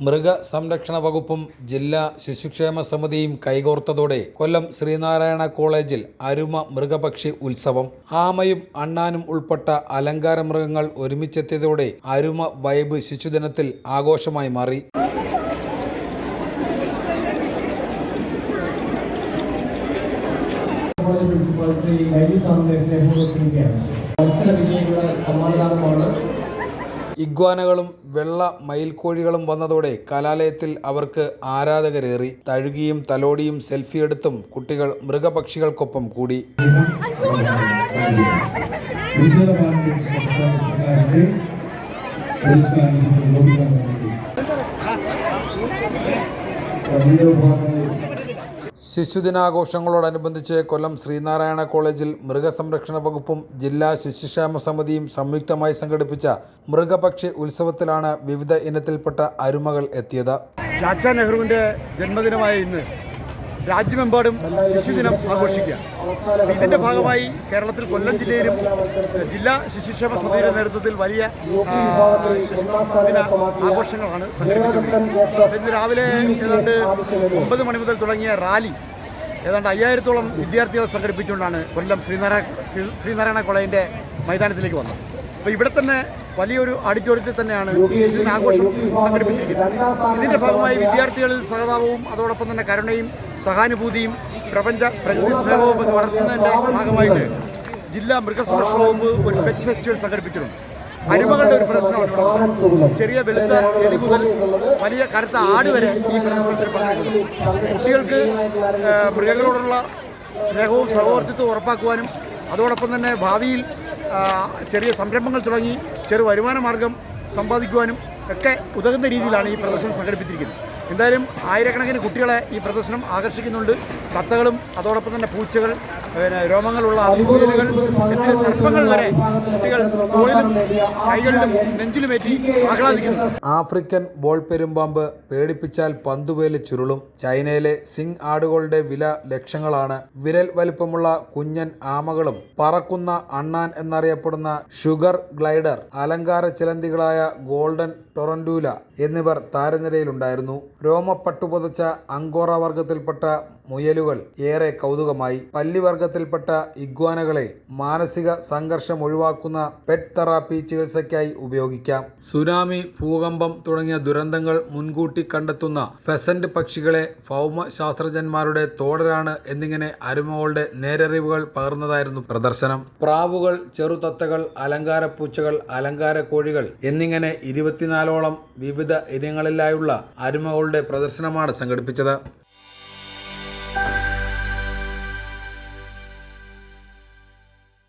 മൃഗ സംരക്ഷണ വകുപ്പും ജില്ലാ ശിശുക്ഷേമ സമിതിയും കൈകോർത്തതോടെ കൊല്ലം ശ്രീനാരായണ കോളേജിൽ അരുമ മൃഗപക്ഷി ഉത്സവം ആമയും അണ്ണാനും ഉൾപ്പെട്ട അലങ്കാര മൃഗങ്ങൾ ഒരുമിച്ചെത്തിയതോടെ അരുമ വൈബ് ശിശുദിനത്തിൽ ആഘോഷമായി മാറി. കോളേജ് പ്രിൻസിപ്പൽ ശ്രീ സ്വാമിയെ സ്നേഹപൂർവം മത്സര വിജയികളുടെ സമ്മാനദാനമാണ് ഇഗ്വാനകളും വെള്ള മയിൽക്കോഴികളും വന്നതോടെ കലാലയത്തിൽ അവർക്ക് ആരാധകരേറി തഴുകിയും തലോടിയും സെൽഫി എടുത്തും കുട്ടികൾ മൃഗപക്ഷികൾക്കൊപ്പം കൂടി. പുരസ്കാരം ശിശുദിനാഘോഷങ്ങളോടനുബന്ധിച്ച് കൊല്ലം ശ്രീനാരായണ കോളേജിൽ മൃഗസംരക്ഷണ വകുപ്പും ജില്ലാ ശിശുക്ഷേമ സമിതിയും സംയുക്തമായി സംഘടിപ്പിച്ച മൃഗപക്ഷി ഉത്സവത്തിലാണ് വിവിധ ഇനത്തിൽപ്പെട്ട അരുമകൾ എത്തിയത്. ചാച്ച നെഹ്റുവിന്റെ ജന്മദിനമായ ഇന്ന് രാജ്യമെമ്പാടും ശിശുദിനം ആഘോഷിക്കുക. ഇതിന്റെ ഭാഗമായി കേരളത്തിൽ കൊല്ലം ജില്ലയിലും ജില്ലാ ശിശുക്ഷേമ സമിതിയുടെ നേതൃത്വത്തിൽ വലിയ ശിശുദിന ആഘോഷങ്ങളാണ് സംഘടിപ്പിക്കുന്നത്. ഇന്ന് രാവിലെ ഏതാണ്ട് ഒമ്പത് മണി മുതൽ തുടങ്ങിയ റാലി ഏതാണ്ട് അയ്യായിരത്തോളം വിദ്യാർത്ഥികൾ സംഘടിപ്പിച്ചുകൊണ്ടാണ് കൊല്ലം ശ്രീനാരായണ ശ്രീനാരായണ കോളേജിന്റെ മൈതാനത്തിലേക്ക് വന്നത്. അപ്പോൾ ഇവിടെ തന്നെ വലിയൊരു ഓഡിറ്റോറിയത്തിൽ തന്നെയാണ് ആഘോഷം സംഘടിപ്പിച്ചിരിക്കുന്നത്. ഇതിന്റെ ഭാഗമായി വിദ്യാർത്ഥികളിൽ സഹതാപവും അതോടൊപ്പം തന്നെ കരുണയും സഹാനുഭൂതിയും പ്രപഞ്ച പ്രകൃതി സ്നേഹവും വളർത്തുന്നതിന്റെ ഭാഗമായിട്ട് ജില്ലാ മൃഗസംരക്ഷണ വകുപ്പ് ഒരു പെറ്റ് ഫെസ്റ്റിവൽ സംഘടിപ്പിച്ചിട്ടുണ്ട്. അരുമകളുടെ ഒരു പ്രശ്നമാണ് ചെറിയ വെളുത്ത എലി മുതൽ വലിയ കറുത്ത ആട് വരെ ഈ പ്രദർശനത്തിൽ പങ്കെടുക്കുന്നു. കുട്ടികൾക്ക് മൃഗങ്ങളോടുള്ള സ്നേഹവും സഹവർത്തിത്വവും ഉറപ്പാക്കുവാനും അതോടൊപ്പം തന്നെ ഭാവിയിൽ ചെറിയ സംരംഭങ്ങൾ തുടങ്ങി ചെറു വരുമാന മാർഗം സമ്പാദിക്കുവാനും ഒക്കെ ഉതകുന്ന രീതിയിലാണ് ഈ പ്രദർശനം സംഘടിപ്പിച്ചിരിക്കുന്നത്. എന്തായാലും ആയിരക്കണക്കിന് കുട്ടികളെ ഈ പ്രദർശനം ആകർഷിക്കുന്നുണ്ട്. തത്തകളും അതോടൊപ്പം തന്നെ പൂച്ചകൾ പിന്നെ രോമങ്ങളുള്ള അഭിമുഖ്യതകൾ എത്ര സർപ്പങ്ങൾ വരെ കുട്ടികൾ തോളിലും കൈകളിലും നെഞ്ചിലുമേറ്റി ആഹ്ലാദിക്കുന്നു. African ball പെരുമ്പാമ്പ് പേടിപ്പിച്ചാൽ പന്തുവേൽ ചുരുളും. ചൈനയിലെ സിംഗ് ആടുകളുടെ വില ലക്ഷങ്ങളാണ്. വിരൽ വലിപ്പമുള്ള കുഞ്ഞൻ ആമകളും പറക്കുന്ന അണ്ണാൻ എന്നറിയപ്പെടുന്ന ഷുഗർ ഗ്ലൈഡർ അലങ്കാര ചിലന്തികളായ ഗോൾഡൻ ടൊറൻഡൂല എന്നിവർ താരനിരയിലുണ്ടായിരുന്നു. രോമപ്പട്ടുപുതച്ച അങ്കോറ വർഗത്തിൽപ്പെട്ട മുയലുകൾ ഏറെ കൗതുകമായി. പല്ലിവർഗത്തിൽപ്പെട്ട ഇഗ്വാനകളെ മാനസിക സംഘർഷം ഒഴിവാക്കുന്ന പെറ്റ് തെറാപ്പി ചികിത്സയ്ക്കായി ഉപയോഗിക്കാം. സുനാമി ഭൂകമ്പം തുടങ്ങിയ ദുരന്തങ്ങൾ മുൻകൂട്ടി കണ്ടെത്തുന്ന ഫെസന്റ് പക്ഷികളെ ഭൗമ ശാസ്ത്രജ്ഞന്മാരുടെ തോടരാണ് എന്നിങ്ങനെ അരുമകളുടെ നേരറിവുകൾ പകർന്നതായിരുന്നു പ്രദർശനം. പ്രാവുകൾ ചെറുതത്തകൾ അലങ്കാര പൂച്ചകൾ അലങ്കാര കോഴികൾ എന്നിങ്ങനെ ഇരുപത്തിനാലോളം വിവിധ ഇനങ്ങളിലായുള്ള അരുമകളുടെ പ്രദർശനമാണ് സംഘടിപ്പിച്ചത്.